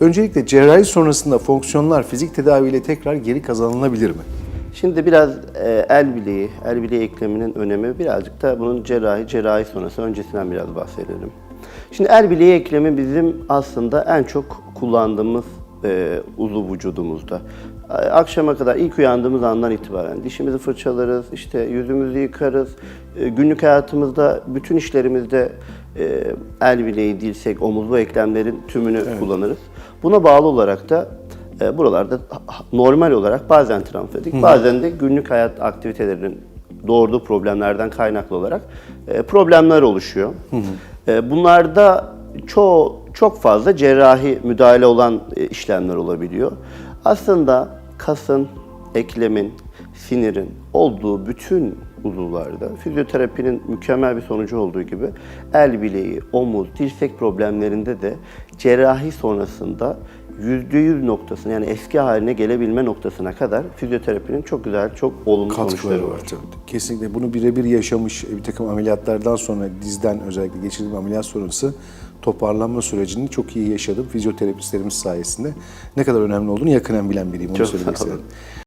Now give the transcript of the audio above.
Öncelikle cerrahi sonrasında fonksiyonlar fizik tedaviyle tekrar geri kazanılabilir mi? Şimdi biraz e, el bileği, el bileği ekleminin önemi birazcık da bunun cerrahi, cerrahi sonrası öncesinden biraz bahsedelim. Şimdi el bileği eklemi bizim aslında en çok kullandığımız e, uzuv vücudumuzda. Akşama kadar ilk uyandığımız andan itibaren dişimizi fırçalarız, işte yüzümüzü yıkarız. E, günlük hayatımızda bütün işlerimizde e, el bileği, dirsek, omuz bu eklemlerin tümünü kullanırız. Buna bağlı olarak da e, buralarda normal olarak bazen travmatik, bazen de günlük hayat aktivitelerinin doğurduğu problemlerden kaynaklı olarak e, problemler oluşuyor. E, bunlarda çoğu çok fazla cerrahi müdahale olan e, işlemler olabiliyor. Aslında kasın, eklemin, sinirin olduğu bütün uzuvlarda fizyoterapinin mükemmel bir sonucu olduğu gibi el bileği, omuz, dirsek problemlerinde de cerrahi sonrasında %100 noktasına yani eski haline gelebilme noktasına kadar fizyoterapinin çok güzel, çok olumlu Katkıları sonuçları var var. tabii. Kesinlikle bunu birebir yaşamış bir takım ameliyatlardan sonra dizden özellikle geçirdiğim ameliyat sonrası toparlanma sürecini çok iyi yaşadım fizyoterapistlerimiz sayesinde. Ne kadar önemli olduğunu yakından bilen biriyim onu Çok söylemek istedim.